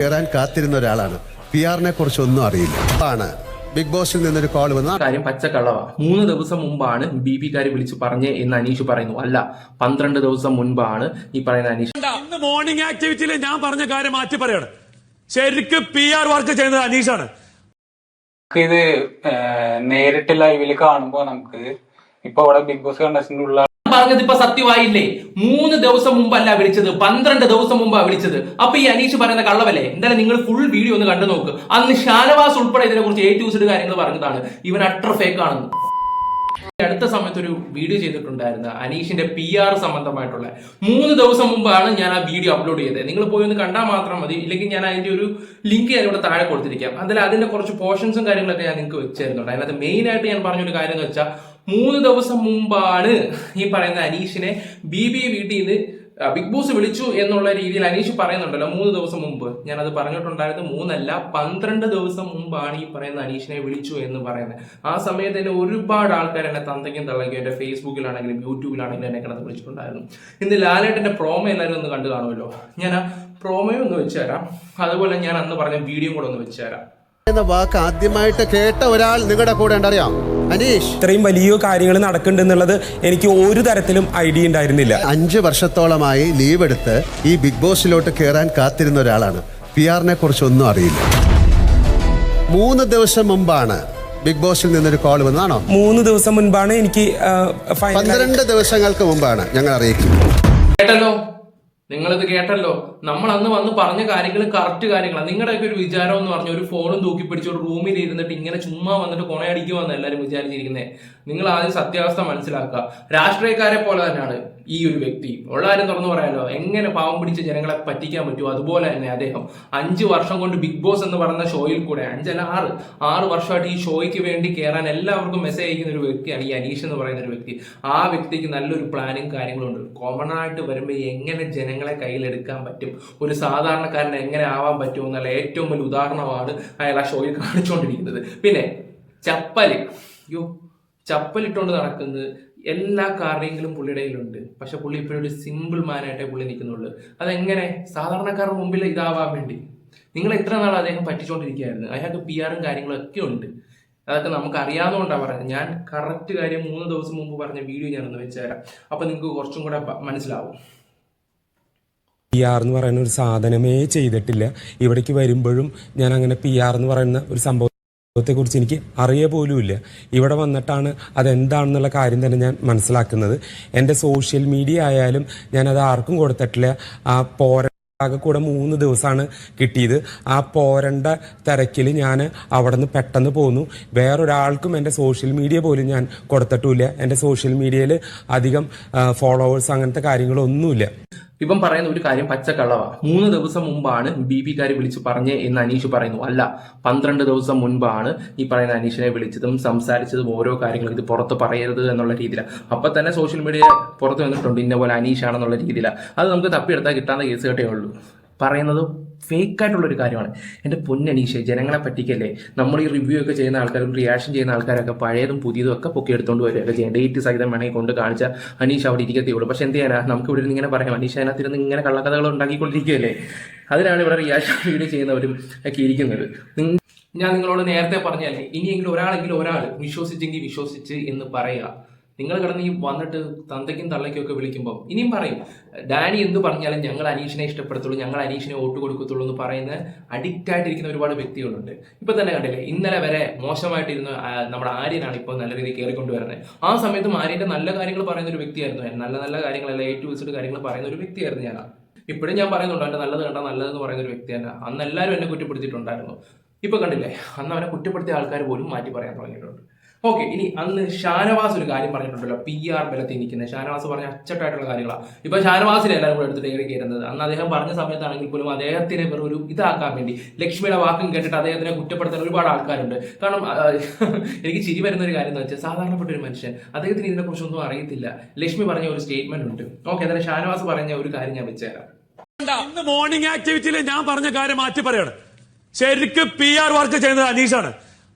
കയറാൻ കാത്തിരുന്ന ഒരാളാണ്. പി ആറിനെ കുറിച്ച് ഒന്നും അറിയില്ല. ആണ്. ബിഗ് ബോസിൽ നിന്നൊരു കോൾ വന്ന കാര്യം പച്ചക്കള്ളവാ. മൂന്ന് ദിവസം മുമ്പാണ് ബി പി കാര്യം വിളിച്ച് പറഞ്ഞേ എന്ന് അനീഷ് പറയുന്നു. അല്ല പന്ത്രണ്ട് ദിവസം മുൻപാണ് ഈ പറയുന്ന അനീഷ്. ഇന്ന് മോർണിംഗ് ആക്ടിവിറ്റിയിൽ ഞാൻ പറഞ്ഞ കാര്യം മാറ്റി പറയാണ്. ശരിക്ക് പി ആർ വർക്ക് ചെയ്യുന്നത് അനീഷാണ്. നമുക്ക് ഇത് നേരിട്ട് ലൈവിൽ കാണുമ്പോൾ നമുക്ക് ഇപ്പൊ ഇവിടെ ബിഗ് ബോസ് കണ്ടസ്റ്റന്റ് ഉള്ള പറഞ്ഞത് ഇപ്പൊ സത്യമായില്ലേ? മൂന്ന് ദിവസം മുമ്പല്ല വിളിച്ചത് പന്ത്രണ്ട് ദിവസം മുമ്പാ വിളിച്ചത്. അപ്പൊ ഈ അനീഷ് പറയുന്ന കള്ളവല്ലേ? എന്തായാലും നിങ്ങൾ ഫുൾ വീഡിയോ ഒന്ന് കണ്ടു നോക്ക്. അന്ന് ഷാനവാസ് ഉൾപ്പെടെ ഇതിനെ കുറിച്ച് സെഡ് കാര്യങ്ങൾ പറഞ്ഞതാണ്. ഇവൻ അട്ടർ ഫേക്ക് ആണെന്ന്. അടുത്ത സമയത്ത് ഒരു വീഡിയോ ചെയ്തിട്ടുണ്ടായിരുന്നു അനീഷിന്റെ പി ആർ സംബന്ധമായിട്ടുള്ള. മൂന്ന് ദിവസം മുമ്പാണ് ഞാൻ ആ വീഡിയോ അപ്ലോഡ് ചെയ്തത്. നിങ്ങൾ പോയി ഒന്ന് കണ്ടാൽ മാത്രം മതി. ഇല്ലെങ്കിൽ ഞാൻ അതിന്റെ ഒരു ലിങ്ക് ഇവിടെ താഴെ കൊടുത്തിരിക്കാം. അതിൽ അതിന്റെ കുറച്ച് പോർഷൻസും കാര്യങ്ങളൊക്കെ ഞാൻ നിങ്ങൾക്ക് വെച്ചിരുന്നുണ്ട് അതിനകത്ത് മെയിൻ ആയിട്ട് ഞാൻ പറഞ്ഞൊരു കാര്യം എന്ന് വെച്ചാൽ മൂന്ന് ദിവസം മുമ്പാണ് ഈ പറയുന്ന അനീഷിനെ ബി ബി വീട്ടിൽ നിന്ന് ബിഗ് ബോസ് വിളിച്ചു എന്നുള്ള രീതിയിൽ അനീഷ് പറയുന്നുണ്ടല്ലോ മൂന്ന് ദിവസം മുമ്പ്. ഞാൻ അത് പറഞ്ഞിട്ടുണ്ടായിരുന്നു മൂന്നല്ല പന്ത്രണ്ട് ദിവസം മുമ്പാണ് ഈ പറയുന്ന അനീഷിനെ വിളിച്ചു എന്ന് പറയുന്നത്. ആ സമയത്ത് തന്നെ ഒരുപാട് ആൾക്കാർ എന്നെ തന്തയ്ക്കും തള്ളയ്ക്കും എന്റെ ഫേസ്ബുക്കിലാണെങ്കിലും യൂട്യൂബിലാണെങ്കിലും എന്നെ കിടന്ന് വിളിച്ചിട്ടുണ്ടായിരുന്നു. ഇന്ന് ലാലേട്ടന്റെ പ്രോമോ എല്ലാവരും ഒന്ന് കണ്ടു കാണുമല്ലോ. ഞാൻ ആ പ്രോമോ ഒന്ന് വെച്ചുതരാം അതുപോലെ ഞാൻ അന്ന് പറഞ്ഞ വീഡിയോ കൂടെ ഒന്ന് വെച്ച് തരാം. എന്ന വാക്ക് ആദ്യമായിട്ട് കേട്ട ഒരാൾ നിങ്ങളുടെ കൂടെ ഉണ്ടറിയാം അനീഷ്. ഇത്രയും വലിയ കാര്യങ്ങൾ നടക്കുന്നുണ്ടെന്നുള്ളത് എനിക്ക് ഒരു തരത്തിലും ഐഡിയ ഉണ്ടായിരുന്നില്ല. അഞ്ച് വർഷത്തോളമായി ലീവ് എടുത്ത് ഈ ബിഗ് ബോസിലോട്ട് കയറാൻ കാത്തിരുന്ന ഒരാളാണ്. പി ആറിനെ കുറിച്ച് ഒന്നും അറിയില്ല. മൂന്ന് ദിവസം മുമ്പാണ് ബിഗ് ബോസിൽ നിന്നൊരു കോൾ വന്നതാണോ? മൂന്ന് ദിവസം മുൻപാണ് എനിക്ക് പന്ത്രണ്ട് ദിവസങ്ങൾക്ക് മുമ്പാണ് ഞങ്ങൾ അറിയിക്കുന്നത്. കേട്ടല്ലോ? നിങ്ങളിത് കേട്ടല്ലോ? നമ്മൾ അന്ന് വന്ന് പറഞ്ഞ കാര്യങ്ങൾ കറക്റ്റ് കാര്യങ്ങളാണ് നിങ്ങളുടെയൊക്കെ ഒരു വിചാരം എന്ന് പറഞ്ഞ ഒരു ഫോണും തൂക്കി പിടിച്ച് ഒരു റൂമിൽ ഇരുന്നിട്ട് ഇങ്ങനെ ചുമ്മാ വന്നിട്ട് കൊണയടിക്കുമെന്ന് എല്ലാവരും വിചാരിച്ചിരിക്കുന്നത് നിങ്ങൾ ആദ്യം സത്യാവസ്ഥ മനസ്സിലാക്കുക. രാഷ്ട്രീയക്കാരെ പോലെ തന്നെയാണ് ഈ ഒരു വ്യക്തി. ഉള്ള കാര്യം തുറന്നു പറയാലോ. എങ്ങനെ പാവം പിടിച്ച ജനങ്ങളെ പറ്റിക്കാൻ പറ്റുമോ അതുപോലെ തന്നെ അദ്ദേഹം അഞ്ച് വർഷം കൊണ്ട് ബിഗ് ബോസ് എന്ന് പറയുന്ന ഷോയിൽ കൂടെ അഞ്ചല്ല ആറ് ആറ് വർഷമായിട്ട് ഈ ഷോയ്ക്ക് വേണ്ടി കയറാൻ എല്ലാവർക്കും മെസ്സേജ് അയക്കുന്ന ഒരു വ്യക്തിയാണ് ഈ അനീഷ് എന്ന് പറയുന്ന ഒരു വ്യക്തി. ആ വ്യക്തിക്ക് നല്ലൊരു പ്ലാനും കാര്യങ്ങളും ഉണ്ട് കോമൺ ആയിട്ട് വരുമ്പോൾ എങ്ങനെ ജനങ്ങളെ കയ്യിലെടുക്കാൻ പറ്റും? ഒരു സാധാരണക്കാരന് എങ്ങനെ ആവാൻ പറ്റും എന്നുള്ള ഏറ്റവും വലിയ ഉദാഹരണമാണ് അയാൾ ആ ഷോയിൽ കാണിച്ചുകൊണ്ടിരിക്കുന്നത്. പിന്നെ ചപ്പൽ. യോ ചപ്പലിട്ടുകൊണ്ട് നടക്കുന്നത് എല്ലാ കാരണങ്ങളും പുള്ളിയുടെ കയ്യിലുണ്ട്. പക്ഷെ പുള്ളി ഇപ്പോഴും ഒരു സിമ്പിൾ മാനായിട്ടേ പുള്ളി നിൽക്കുന്നുള്ളൂ. അതെങ്ങനെ? സാധാരണക്കാരുടെ മുമ്പിൽ ഇതാവാൻ വേണ്ടി. നിങ്ങൾ എത്ര നാൾ അദ്ദേഹം പറ്റിച്ചുകൊണ്ടിരിക്കുകയായിരുന്നു അയാൾക്ക് പി ആറും കാര്യങ്ങളും ഒക്കെ ഉണ്ട്. അതൊക്കെ നമുക്ക് അറിയാവുന്നതുകൊണ്ടാണ് പറയുന്നത്. ഞാൻ കറക്റ്റ് കാര്യം മൂന്ന് ദിവസം മുമ്പ് പറഞ്ഞ വീഡിയോ ഞാനൊന്ന് വെച്ചുതരാം അപ്പൊ നിങ്ങൾക്ക് കുറച്ചും കൂടെ മനസ്സിലാവും. പി ആർ എന്ന് പറയുന്ന ഒരു സാധനമേ ചെയ്തിട്ടില്ല. ഇവിടേക്ക് വരുമ്പോഴും ഞാൻ അങ്ങനെ പി ആർ എന്ന് പറയുന്ന ഒരു സംഭവത്തെ കുറിച്ച് എനിക്ക് അറിയ പോലുമില്ല. ഇവിടെ വന്നിട്ടാണ് അതെന്താണെന്നുള്ള കാര്യം തന്നെ ഞാൻ മനസ്സിലാക്കുന്നത്. എന്റെ സോഷ്യൽ മീഡിയ ആയാലും ഞാനത് ആർക്കും കൊടുത്തിട്ടില്ല. ആ പോര ആകെ കൂടെ മൂന്ന് ദിവസമാണ് കിട്ടിയത്. ആ പോരണ്ട തിരക്കിൽ ഞാൻ അവിടെ നിന്ന് പെട്ടെന്ന് പോന്നു. വേറൊരാൾക്കും എന്റെ സോഷ്യൽ മീഡിയ പോലും ഞാൻ കൊടുത്തിട്ടുമില്ല. എന്റെ സോഷ്യൽ മീഡിയയിൽ അധികം ഫോളോവേഴ്സ് അങ്ങനത്തെ കാര്യങ്ങളൊന്നുമില്ല. ഇവൻ പറയുന്ന ഒരു കാര്യം പച്ചക്കള്ളവാ. മൂന്ന് ദിവസം മുമ്പാണ് ബി പി കാര് വിളിച്ച് പറഞ്ഞേ എന്ന് അനീഷ് പറയുന്നു. അല്ല പന്ത്രണ്ട് ദിവസം മുൻപാണ് ഈ പറയുന്ന അനീഷിനെ വിളിച്ചതും സംസാരിച്ചതും ഓരോ കാര്യങ്ങളും ഇത് പുറത്ത് പറയരുത് എന്നുള്ള രീതിയിലാണ് അപ്പൊ തന്നെ സോഷ്യൽ മീഡിയ പുറത്ത് വന്നിട്ടുണ്ട് ഇന്ന പോലെ അനീഷാണെന്നുള്ള രീതിയിലാണ് അത് നമുക്ക് തപ്പിയെടുത്താൽ കിട്ടാവുന്ന കേസ് കേട്ടേ ഉള്ളൂ. പറയുന്നത് ഫേക്ക് ആയിട്ടുള്ള ഒരു കാര്യമാണ്. എന്റെ പൊന്നനീഷെ ജനങ്ങളെ പറ്റിക്കല്ലേ? നമ്മൾ ഈ റിവ്യൂ ഒക്കെ ചെയ്യുന്ന ആൾക്കാരും റിയാക്ഷൻ ചെയ്യുന്ന ആൾക്കാരൊക്കെ പഴയതും പുതിയതും ഒക്കെ പൊക്കി എടുത്തുകൊണ്ട് വരികയൊക്കെ ചെയ്യാം. ഡേറ്റ് സഹിതം വേണമെങ്കിൽ കൊണ്ട് കാണിച്ച അനീഷ് അവിടെ ഇരിക്കത്തേ ഉള്ളൂ. പക്ഷെ എന്ത് ചെയ്യാനാ നമുക്ക് ഇവിടെ നിന്ന് ഇങ്ങനെ പറയാം. അനീഷ് അതിനകത്ത് ഇരുന്ന് ഇങ്ങനെ കള്ളക്കഥകൾ ഉണ്ടാക്കിക്കൊണ്ടിരിക്കുകയല്ലേ? അതിനാണ് ഇവിടെ റിയാക്ഷൻ വീഡിയോ ചെയ്യുന്നവരും ഒക്കെ ഇരിക്കുന്നത്. ഞാൻ നിങ്ങളോട് നേരത്തെ പറഞ്ഞല്ലേ ഇനിയെങ്കിലും ഒരാളെങ്കിലും ഒരാൾ വിശ്വസിച്ചെങ്കിൽ വിശ്വസിച്ച് എന്ന് പറയുക. നിങ്ങൾ കിടന്ന് ഈ വന്നിട്ട് തന്തയ്ക്കും തള്ളയ്ക്കും ഒക്കെ വിളിക്കുമ്പോൾ ഇനിയും പറയും ഡാനി എന്ത് പറഞ്ഞാലും ഞങ്ങൾ അനീഷിനെ ഇഷ്ടപ്പെടുത്തുള്ളൂ ഞങ്ങൾ അനീഷിനെ വോട്ട് കൊടുക്കത്തുള്ളൂ എന്ന് പറയുന്ന അഡിക്റ്റ് ആയിട്ടിരിക്കുന്ന ഒരുപാട് വ്യക്തികളുണ്ട്. ഇപ്പൊ തന്നെ കണ്ടില്ലേ ഇന്നലെ വരെ മോശമായിട്ടിരുന്ന നമ്മുടെ ആര്യനാണ് ഇപ്പോൾ നല്ല രീതിയിൽ കയറിക്കൊണ്ടുവരുന്നത് ആ സമയത്തും ആര്യന്റെ നല്ല കാര്യങ്ങൾ പറയുന്ന ഒരു വ്യക്തിയായിരുന്നു നല്ല നല്ല കാര്യങ്ങളല്ല ഏറ്റവും വിളിച്ചിട്ട് കാര്യങ്ങൾ പറയുന്ന ഒരു വ്യക്തിയായിരുന്നു ഞാൻ. ഇപ്പോഴും ഞാൻ പറയുന്നുണ്ട് അവന്റെ നല്ലത് കണ്ടാൽ നല്ലതെന്ന് പറയുന്ന ഒരു വ്യക്തിയല്ല അന്ന് എല്ലാവരും എന്നെ കുറ്റപ്പെടുത്തിയിട്ടുണ്ടായിരുന്നു. ഇപ്പൊ കണ്ടില്ലേ അന്ന് അവനെ കുറ്റപ്പെടുത്തിയ ആൾക്കാർ പോലും മാറ്റി പറയാൻ തുടങ്ങിയിട്ടുണ്ട്. ഓക്കെ ഇനി അന്ന് ഷാനവാസ് ഒരു കാര്യം പറഞ്ഞിട്ടുണ്ടല്ലോ. പി ആർ ബലത്തിൽ നിൽക്കുന്നത് ഷാനവാസ് പറഞ്ഞ അച്ചട്ടായിട്ടുള്ള കാര്യങ്ങളാണ് ഇപ്പൊ ഷാനവാസിനെ എല്ലാവരും കൂടെ എടുത്ത് കയറി കയറുന്നത്. അന്ന് അദ്ദേഹം പറഞ്ഞ സമയത്താണെങ്കിൽ പോലും അദ്ദേഹത്തിനെ വെറും ഒരു ഇതാക്കാൻ വേണ്ടി ലക്ഷ്മിയുടെ വാക്കും കേട്ടിട്ട് അദ്ദേഹത്തിനെ കുറ്റപ്പെടുത്താൻ ഒരുപാട് ആൾക്കാരുണ്ട്. കാരണം എനിക്ക് ചിരി വരുന്ന ഒരു കാര്യം എന്ന് വെച്ചാൽ സാധാരണപ്പെട്ട ഒരു മനുഷ്യൻ അദ്ദേഹത്തിന് ഇതിനെ കുറിച്ചൊന്നും അറിയത്തില്ല. ലക്ഷ്മി പറഞ്ഞ ഒരു സ്റ്റേറ്റ്മെന്റ് ഉണ്ട്. ഓക്കെ എന്നാലും ഷാനവാസ് പറഞ്ഞ ഒരു കാര്യം ഞാൻ വെച്ചുതരാം ഇന്ന് മോർണിംഗ് ആക്ടിവിറ്റിയിൽ ഞാൻ പറഞ്ഞ കാര്യം മാറ്റി പറയാണ്. ശരിക്കും പി ആർ വർക്ക് ചെയ്യുന്നത് അനീഷാണ്.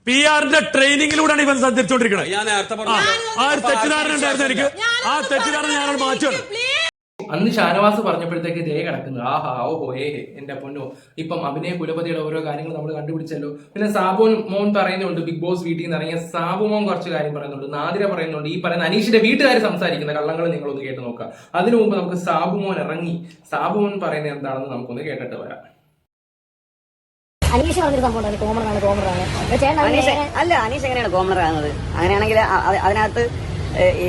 പി ആറിന്റെ ട്രെയിനിങ്ങിലൂടെയാണ് ഇവൻ സഞ്ചരിച്ചോണ്ടിരിക്കുന്നത് ഞാൻ നേരത്തെ ആ, ഒരു തെറ്റിദ്ധാരണ ഉണ്ടായിരുന്നു എനിക്ക്. ആ തെറ്റിദ്ധാരണ ഞാനത് മാറ്റുകയാണ് അന്ന് ഷാനവാസ് പറഞ്ഞപ്പോഴത്തേക്ക് ദേ കിടക്കുന്നു. ആഹാ ഓഹോ ഏ ഹേ എന്റെ പൊന്നോ. ഇപ്പം അഭിനയ കുലപതിയുടെ ഓരോ കാര്യങ്ങൾ നമ്മൾ കണ്ടുപിടിച്ചല്ലോ. പിന്നെ സാബു മോൻ പറയുന്നുണ്ട് ബിഗ് ബോസ് വീട്ടിൽ നിന്ന് ഇറങ്ങിയ സാബു മോൻ കുറച്ച് കാര്യം പറയുന്നുണ്ട് നാദിര പറയുന്നുണ്ട് ഈ പറയുന്ന അനീഷിന്റെ വീട്ടുകാർ സംസാരിക്കുന്ന കള്ളങ്ങൾ നിങ്ങളൊന്ന് കേട്ട് നോക്കുക. അതിനു മുമ്പ് നമുക്ക് സാബു മോൻ ഇറങ്ങി. സാബു മോൻ പറയുന്നത് എന്താണെന്ന് നമുക്കൊന്ന് കേട്ടിട്ട് വരാം. അനീഷ് പറഞ്ഞൊരു സംഭവം കോമണറാണ് കോമണറാണ് അല്ല അനീഷ് എങ്ങനെയാണ് കോമണർ ആകുന്നത്? അങ്ങനെയാണെങ്കിൽ അതിനകത്ത് ഈ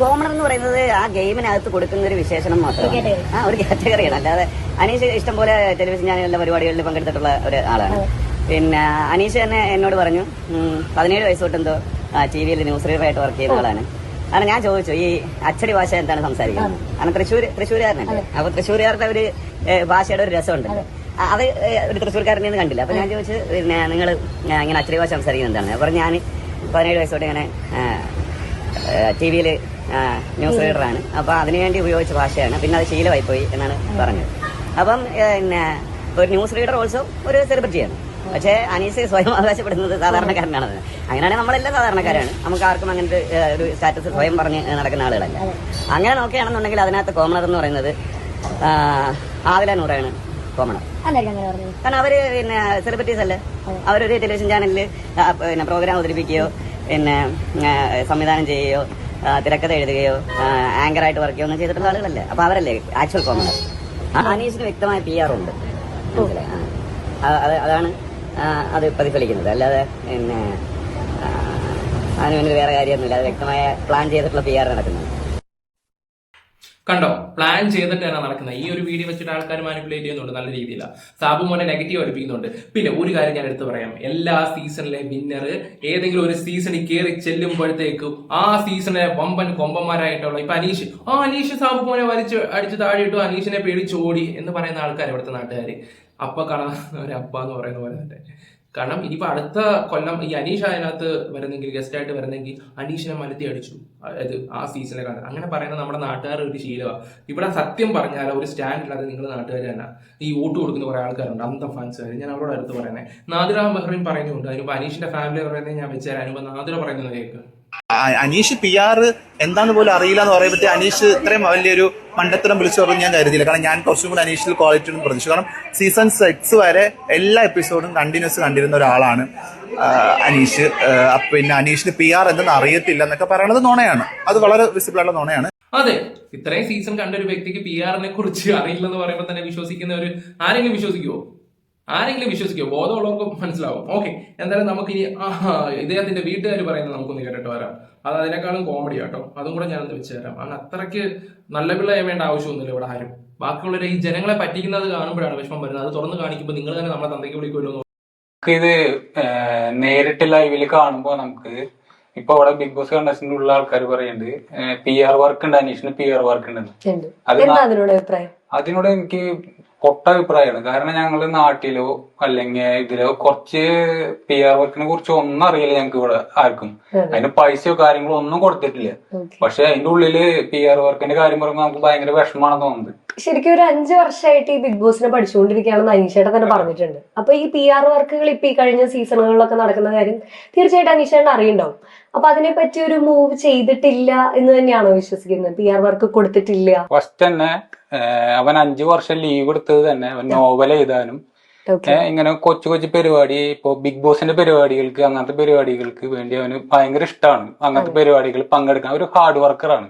കോമണർ എന്ന് പറയുന്നത് ആ ഗെയിമിനകത്ത് കൊടുക്കുന്ന ഒരു വിശേഷണം മാത്രമാണ് ആ ഒരു കാറ്റഗറിയാണ് അല്ലാതെ അനീഷ് ഇഷ്ടംപോലെ ടെലിവിഷൻ ചാനലിലെ പരിപാടികളിൽ പങ്കെടുത്തിട്ടുള്ള ഒരു ആളാണ്. പിന്നെ അനീഷ് തന്നെ എന്നോട് പറഞ്ഞു പതിനേഴ് വയസ്സ് തൊട്ട് എന്തോ ടി വിയിൽ ന്യൂസ് റീഡറായിട്ട് വർക്ക് ചെയ്യുന്ന ആളാണ്. കാരണം ഞാൻ ചോദിച്ചു ഈ അച്ചടി ഭാഷ എന്താണ് സംസാരിക്കുന്നത്? കാരണം തൃശ്ശൂർ തൃശ്ശൂരുകാരനല്ലേ? അപ്പൊ തൃശ്ശൂരുകാരുടെ ഒരു ഭാഷയുടെ ഒരു രസമുണ്ട് ഏ, ഒരു തൃശ്ശൂർക്കാരനെ ഒന്നും കണ്ടില്ല. അപ്പൊ ഞാൻ ചോദിച്ചു പിന്നെ നിങ്ങൾ ഇങ്ങനെ അച്ചടി ഭാഷ സംസാരിക്കുന്നത് എന്താണ്? അപ്പൊ ഞാൻ പതിനേഴ് വയസ്സോടെ ഇങ്ങനെ ടി വിയിൽ ന്യൂസ് റീഡറാണ്. അപ്പൊ അതിനുവേണ്ടി ഉപയോഗിച്ച ഭാഷയാണ്. പിന്നെ അത് ശീലമായി പോയി എന്നാണ് പറഞ്ഞത്. അപ്പം പിന്നെ ഒരു ന്യൂസ് റീഡർ ഓൾസോ ഒരു സെലിബ്രിറ്റിയാണ്. പക്ഷേ അനീസ് സ്വയം അവകാശപ്പെടുന്നത് സാധാരണക്കാരനാണ് അങ്ങനെയാണെങ്കിൽ നമ്മളെല്ലാം സാധാരണക്കാരാണ്. നമുക്ക് ആർക്കും അങ്ങനത്തെ ഒരു സ്റ്റാറ്റസ് സ്വയം പറഞ്ഞ് നടക്കുന്ന ആളുകളല്ല. അങ്ങനെ നോക്കുകയാണെന്നുണ്ടെങ്കിൽ അതിനകത്ത് കോമണർ എന്ന് പറയുന്നത് ആദില നൂറാണ്. കാരണം അവർ പിന്നെ സെലിബ്രിറ്റീസ് അല്ലേ? അവരൊരു ടെലിവിഷൻ ചാനലിൽ പിന്നെ പ്രോഗ്രാം അവതരിപ്പിക്കുകയോ പിന്നെ സംവിധാനം ചെയ്യുകയോ തിരക്കഥ എഴുതുകയോ ആങ്കർ ആയിട്ട് വർക്ക് ചെയ്യുകയോ ഒന്നും ചെയ്തിട്ടുള്ള ആളുകളല്ലേ? അപ്പൊ അവരല്ലേ ആക്ച്വൽ കോമൺ അനീഷിന് വ്യക്തമായ പി ആർ ഉണ്ട് അതാണ് അത് പ്രതിഫലിക്കുന്നത്. അല്ലാതെ പിന്നെ വേണ്ടി വേറെ കാര്യമൊന്നുമില്ല. അത് വ്യക്തമായ പ്ലാൻ ചെയ്തിട്ടുള്ള പി ആർ നടക്കുന്നത് കണ്ടോ? പ്ലാൻ ചെയ്തിട്ട് തന്നെ നടക്കുന്നത്. ഈ ഒരു വീഡിയോ വെച്ചിട്ട് ആൾക്കാർ മാനിപ്പുലേറ്റ് ചെയ്യുന്നുണ്ട് നല്ല രീതിയിലാണ് സാബു മോനെ നെഗറ്റീവ് അടുപ്പിക്കുന്നുണ്ട്. പിന്നെ ഒരു കാര്യം ഞാൻ എടുത്തു പറയാം. എല്ലാ സീസണിലെ വിന്നർ ഏതെങ്കിലും ഒരു സീസണിൽ കയറി ചെല്ലുമ്പോഴത്തേക്കും ആ സീസണിലെ വമ്പൻ കൊമ്പന്മാരായിട്ടുള്ള ഇപ്പൊ അനീഷ്. ആ അനീഷ് സാബു മോനെ വലിച്ച് അടിച്ച് താഴെയിട്ടു അനീഷിനെ പേടിച്ചോടി എന്ന് പറയുന്ന ആൾക്കാർ ഇവിടുത്തെ നാട്ടുകാർ അപ്പ കാണാൻ ഒരു അപ്പ എന്ന് പറയുന്ന പോലെ തന്നെ. കാരണം ഇനിയിപ്പോ അടുത്ത കൊല്ലം ഈ അനീഷ് അതിനകത്ത് വരുന്നെങ്കിൽ ഗസ്റ്റ് ആയിട്ട് വരുന്നെങ്കിൽ അനീഷിനെ മലത്തി അടിച്ചു. അതായത് ആ സീസണിലെ കണ്ടത് അങ്ങനെ പറയുന്നത് നമ്മുടെ നാട്ടുകാർ ഒരു ശീലമാണ് ഇവിടെ സത്യം പറഞ്ഞാൽ ഒരു സ്റ്റാൻഡ് ഇല്ലാതെ നിങ്ങൾ നാട്ടുകാർ തന്നെ. ഈ വോട്ട് കൊടുക്കുന്ന കുറെ ആൾക്കാരുണ്ട്. അന്ത ഫാൻസുകാർ ഞാൻ അവരോട് അടുത്ത് പറയുന്നത് നാദിറ ബെഹ്റീൻ പറയുന്നുണ്ട്. അതിനിപ്പോ അനീഷിന്റെ ഫാമിലി പറയുന്നത് ഞാൻ വെച്ചാൽ അതിനിപ്പോ നാദിറ പറയുന്നത് കേൾക്ക് ആ- അനീഷ് പി ആർ എന്താന്ന് പോലും അറിയില്ല എന്ന് പറയുമ്പോഴത്തെ അനീഷ് ഇത്രയും വലിയൊരു മണ്ടത്തരം വിളിച്ചു പറഞ്ഞു ഞാൻ കരുതിയില്ല. കാരണം ഞാൻ കുറച്ചും കൂടി അനീഷിൽ ക്വാളിറ്റി ഒന്നും പ്രതീക്ഷിച്ചു. കാരണം സീസൺ സിക്സ് വരെ എല്ലാ എപ്പിസോഡും കണ്ടിന്യൂസ് കണ്ടിരുന്ന ഒരാളാണ് അനീഷ്. പിന്നെ അനീഷിന് പി ആർ എന്തെന്ന് അറിയത്തില്ല എന്നൊക്കെ പറയുന്നത് നോണയാണ്. അത് വളരെ വിസിബിൾ ആയിട്ടുള്ള നോണയാണ്. അതെ ഇത്രയും സീസൺ കണ്ട ഒരു വ്യക്തിക്ക് പി ആറിനെ കുറിച്ച് അറിയില്ലെന്ന് പറയുമ്പോൾ തന്നെ വിശ്വസിക്കുന്ന ഒരു ആരെങ്കിലും വിശ്വസിക്കുമോ ആരെങ്കിലും വിശ്വസിക്കുമോ ബോധമുള്ളവർക്ക് മനസ്സിലാവും. ഓക്കെ എന്തായാലും നമുക്ക് ഇനി ഇദ്ദേഹത്തിന്റെ വീട്ടുകാർ പറയുന്നത് നമുക്കൊന്ന് കേട്ടിട്ട് വരാം. അത് അതിനേക്കാളും കോമഡി ആട്ടോ. അതും കൂടെ ഞാനൊന്ന് വെച്ച് തരാം. അങ്ങനെ അത്രയ്ക്ക് നല്ല പിള്ളയെ വേണ്ട ആവശ്യമൊന്നുമില്ല ഇവിടെ ആരും. ബാക്കിയുള്ളവരെ ഈ ജനങ്ങളെ പറ്റിക്കുന്നത് കാണുമ്പോഴാണ് വിഷമം വരുന്നത്. അത് തുറന്ന് കാണിക്കുമ്പോൾ നിങ്ങൾ തന്നെ നമ്മളെ തന്തയ്ക്ക് വിളിക്കുമല്ലോ ഇത് നേരിട്ട് ലൈവിൽ കാണുമ്പോൾ നമുക്ക് ഇപ്പൊ അവിടെ ബിഗ് ബോസ് കണ്ടസ്റ്റന്റ് ഉള്ള ആൾക്കാർ പറയുന്നുണ്ട് പി ആർ വർക്ക് ഉണ്ട് അനീഷിന് പി ആർ വർക്ക് ഉണ്ടെന്ന്. ഉണ്ട്. അത് എന്താ അതിനോട് അഭിപ്രായം? അതിനോട് എനിക്ക് പൊട്ട അഭിപ്രായമാണ്. കാരണം ഞങ്ങൾ നാട്ടിലോ അല്ലെങ്കിൽ ഇതിലോ കുറച്ച് പി ആർ വർക്കിനെ കുറിച്ച് ഒന്നും അറിയില്ല ഞങ്ങൾക്ക് ഇവിടെ ആർക്കും. അതിന് പൈസയോ കാര്യങ്ങളോ ഒന്നും കൊടുത്തിട്ടില്ല. പക്ഷെ അതിന്റെ ഉള്ളിൽ പി ആർ വർക്കിന്റെ കാര്യം പറയുമ്പോൾ നമുക്ക് ഭയങ്കര വിഷമമാണെന്ന് തോന്നുന്നത്. ശരിക്കും ഒരു അഞ്ചു വർഷമായിട്ട് ഈ ബിഗ് ബോസിനെ പഠിച്ചുകൊണ്ടിരിക്കുകയാണെന്ന് അനീഷേട്ടൻ തന്നെ പറഞ്ഞിട്ടുണ്ട്. അപ്പൊ ഈ പി ആർ വർക്കുകൾ ഇപ്പൊ ഈ കഴിഞ്ഞ സീസണുകളിലൊക്കെ നടക്കുന്ന കാര്യം തീർച്ചയായിട്ടും അനീഷേട്ടൻ അറിയണ്ടാവും. അപ്പൊ അതിനെ പറ്റി ഒരു മൂവ് ചെയ്തിട്ടില്ല എന്ന് തന്നെയാണോ വിശ്വസിക്കുന്നത്? പി ആർ വർക്ക് കൊടുത്തിട്ടില്ല. ഫസ്റ്റ് തന്നെ അവൻ അഞ്ചു വർഷം ലീവ് എടുത്തത് തന്നെ. അവൻ നോവൽ എഴുതാനും. ഇങ്ങനെ കൊച്ചു കൊച്ചു പരിപാടി ഇപ്പൊ ബിഗ് ബോസിന്റെ പരിപാടികൾക്ക് അങ്ങനത്തെ പരിപാടികൾക്ക് വേണ്ടി അവന് ഭയങ്കര ഇഷ്ടമാണ് അങ്ങനത്തെ പരിപാടികൾ പങ്കെടുക്കാൻ. ഒരു ഹാർഡ് വർക്കറാണ്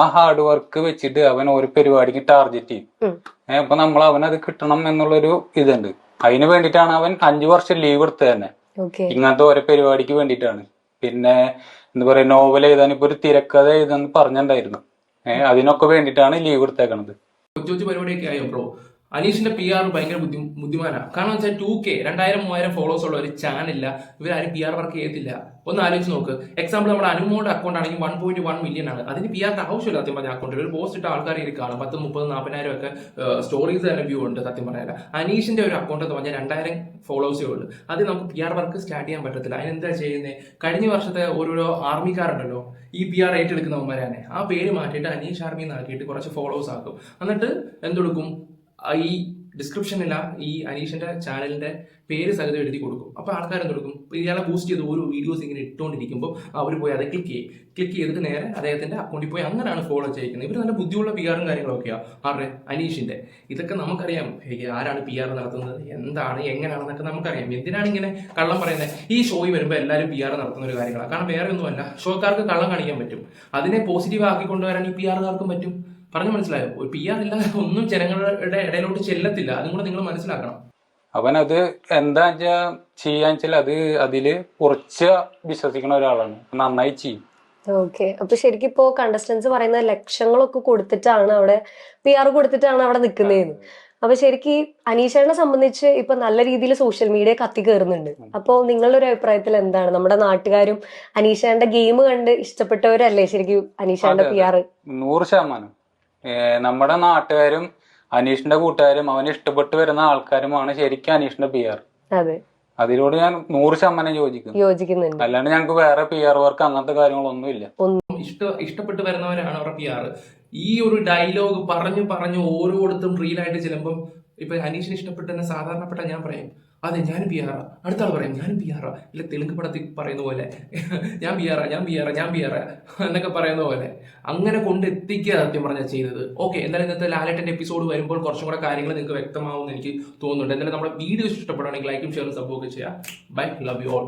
ആ ഹാർഡ് വർക്ക് വെച്ചിട്ട് അവൻ ഒരു പരിപാടിക്ക് ടാർഗറ്റ് ചെയ്യും. അപ്പൊ നമ്മൾ അവനത് കിട്ടണം എന്നുള്ളൊരു ഇതുണ്ട്. അതിന് വേണ്ടിയിട്ടാണ് അവൻ അഞ്ചു വർഷം ലീവ് എടുത്തത് തന്നെ. ഇങ്ങനത്തെ ഓരോ പരിപാടിക്ക് വേണ്ടിയിട്ടാണ്. പിന്നെ എന്താ പറയാ നോവൽ എഴുതാൻ ഇപ്പൊ ഒരു തിരക്കഥ എഴുതാന്ന് പറഞ്ഞിട്ടുണ്ടായിരുന്നു. അതിനൊക്കെ വേണ്ടിയിട്ടാണ് ലീവ് എടുത്തേക്കണത് കൊച്ചു കൊച്ചു പരിപാടിയൊക്കെ ആയോ ബ്രോ അനീഷിന്റെ പി ആർ ഭയങ്കര ബുദ്ധി ബുദ്ധിമാനാണ് കാരണം വെച്ചാൽ ടു കെ രണ്ടായിരം മൂവായിരം ഫോളോവേഴ്സ് ഉള്ള ഒരു ചാനൽ ഇല്ല. ഇവരാരും പി ആർ വർക്ക് ചെയ്യത്തില്ല. ഒന്ന് ആലോചിച്ച് നോക്ക്. എക്സാമ്പിൾ നമ്മുടെ അനുമോയുടെ അക്കൗണ്ട് ആണെങ്കിൽ വൺ പോയിന്റ് വൺ മില്യൺ ആണ്. അതിന് പി ആറിന്റെ ആവശ്യമില്ല സത്യം പറഞ്ഞ അക്കൗണ്ടിൽ ഒരു പോസ്റ്റ് ഇട്ട ആൾക്കാർ ഇത് കാണും. പത്ത് മുപ്പത് നാൽപ്പതിനായിരം ഒക്കെ സ്റ്റോറീസ് തന്നെ വ്യൂ ഉണ്ട് സത്യം പറഞ്ഞാൽ അനീഷിന്റെ ഒരു അക്കൗണ്ട് എന്ന് പറഞ്ഞാൽ രണ്ടായിരം ഫോളോവേഴ്സേ ഉള്ളൂ. അത് നമുക്ക് പി ആർ വർക്ക് സ്റ്റാർട്ട് ചെയ്യാൻ പറ്റത്തില്ല. അതിനെന്താ ചെയ്യുന്നത് കഴിഞ്ഞ വർഷത്തെ ഓരോരോ ആർമിക്കാരുണ്ടല്ലോ ഈ പി ആർ ഏറ്റെടുക്കുന്നവന്മാരാണ് ആ പേര് മാറ്റിയിട്ട് അനീഷ് ആർമി എന്നാക്കിയിട്ട് കുറച്ച് ഫോളോവേഴ്സ് ആക്കും. എന്നിട്ട് എന്തെടുക്കും ഈ ഡിസ്ക്രിപ്ഷനില ഈ അനീഷിന്റെ ചാനലിന്റെ പേര് സഹിതം എഴുതി കൊടുക്കും. അപ്പോൾ ആൾക്കാർ എന്ത് കൊടുക്കും? ഇയാളെ ബൂസ്റ്റ് ചെയ്ത് ഓരോ വീഡിയോസ് ഇങ്ങനെ ഇട്ടുകൊണ്ടിരിക്കുമ്പോൾ അവർ പോയി അത് ക്ലിക്ക് ചെയ്യും. ക്ലിക്ക് ചെയ്തിട്ട് നേരെ അദ്ദേഹത്തിന്റെ അക്കൗണ്ടിൽ പോയി അങ്ങനെയാണ് ഫോളോ ചെയ്യിക്കുന്നത്. ഇവർ നല്ല ബുദ്ധിയുള്ള പി ആറും കാര്യങ്ങളൊക്കെയാണ് ആരുടെ? അനീഷിന്റെ. ഇതൊക്കെ നമുക്കറിയാം. ആരാണ് പി ആർ നടത്തുന്നത്? എന്താണ്? എങ്ങനെയാണെന്നൊക്കെ നമുക്കറിയാം. എന്തിനാണ് ഇങ്ങനെ കള്ളം പറയുന്നത് ഈ ഷോയിൽ വരുമ്പോൾ എല്ലാവരും പി ആർ നടത്തുന്ന ഒരു കാര്യങ്ങളാണ് കാരണം വേറെ ഒന്നുമല്ല. ഷോക്കാർക്ക് കള്ളം കാണിക്കാൻ പറ്റും. അതിനെ പോസിറ്റീവ് ആക്കി കൊണ്ടുവരാൻ ഈ പി ആറുകാർക്കും പറ്റും. പറഞ്ഞു മനസ്സിലായോ? ഒരു പി ആർ ഇല്ലാതെ ഒന്നും ജനങ്ങളുടെ ഇടയിലോട്ട് ചെല്ലത്തില്ല. അതും കൂടെ നിങ്ങൾ മനസ്സിലാക്കണം. അവനത് എന്താ വെച്ചാ ചെയ്യാന്ന് വെച്ചാൽ അത് അതിൽ കുറച്ച് വിശ്വസിക്കുന്ന ഒരാളാണ്. നന്നായി ചെയ്യും. ഓക്കെ. അപ്പൊ ശരിക്കും ഇപ്പോ കണ്ടസ്റ്റൻസ് പറയുന്ന ലക്ഷങ്ങളൊക്കെ കൊടുത്തിട്ടാണ് അവിടെ പി ആർ കൊടുത്തിട്ടാണ് അവിടെ നിൽക്കുന്നതെന്ന് അപ്പൊ ശരിക്കും ഈ അനീഷേനെ സംബന്ധിച്ച് ഇപ്പൊ നല്ല രീതിയിൽ സോഷ്യൽ മീഡിയ കത്തി കയറുന്നുണ്ട് അപ്പോൾ നിങ്ങളുടെ ഒരു അഭിപ്രായത്തിൽ എന്താണ്? നമ്മുടെ നാട്ടുകാരും അനീഷേന്റെ ഗെയിം കണ്ട് ഇഷ്ടപ്പെട്ടവരല്ലേ ശരിക്കും അനീഷേന്റെ അതെ, പി ആർ നൂറ് ശതമാനം. നമ്മുടെ നാട്ടുകാരും അനീഷിന്റെ കൂട്ടുകാരും അവന് ഇഷ്ടപ്പെട്ട് വരുന്ന ആൾക്കാരുമാണ് ശരിക്കും അനീഷിന്റെ പി ആർ അതെ. അതിനോട് ഞാൻ നൂറ് ശതമാനം യോജിക്കുന്നു. യോജിക്കുന്നുണ്ട്. അല്ലാണ്ട് ഞങ്ങൾക്ക് വേറെ പി ആർ വർക്ക് അങ്ങനത്തെ കാര്യങ്ങളൊന്നും ഇല്ല. ഇഷ്ട ഇഷ്ടപ്പെട്ട് വരുന്നവരാണ് അവരുടെ പി ആർ ഈ ഒരു ഡയലോഗ് പറഞ്ഞു പറഞ്ഞു ഓരോരുത്തരും റീലായിട്ട് ചെല്ലുമ്പം ഇപ്പൊ അനീഷിന് ഇഷ്ടപ്പെട്ടെന്ന് സാധാരണപ്പെട്ട ഞാൻ പറയും. അതെ ഞാൻ ബി ആറാ അടുത്ത ആൾ പറയും ഞാനും ബി ആറാ ഇല്ല തെലുങ്ക് പടത്തിൽ പറയുന്ന പോലെ. ഞാൻ ബി ആറാ ഞാൻ ബി ആറാ ഞാൻ ബി ആറാ എന്നൊക്കെ പറയുന്ന പോലെ. അങ്ങനെ കൊണ്ടെത്തിക്കുക സത്യം പറഞ്ഞാൽ ചെയ്തത്. ഓക്കെ എന്തായാലും ഇന്നത്തെ ലാലേട്ടന്റെ എപ്പിസോഡ് വരുമ്പോൾ കുറച്ചും കൂടെ കാര്യങ്ങൾ നിങ്ങൾക്ക് വ്യക്തമാവുമെന്ന് എനിക്ക് തോന്നുന്നുണ്ട്. എന്തായാലും നമ്മുടെ വീഡിയോ ഇഷ്ടപ്പെടുകയാണെങ്കിൽ ലൈക്കും ഷെയറും സപ്പോർട്ട് ചെയ്യുക. ചെയ്യാം ബൈ ലവ് യു ഓൾ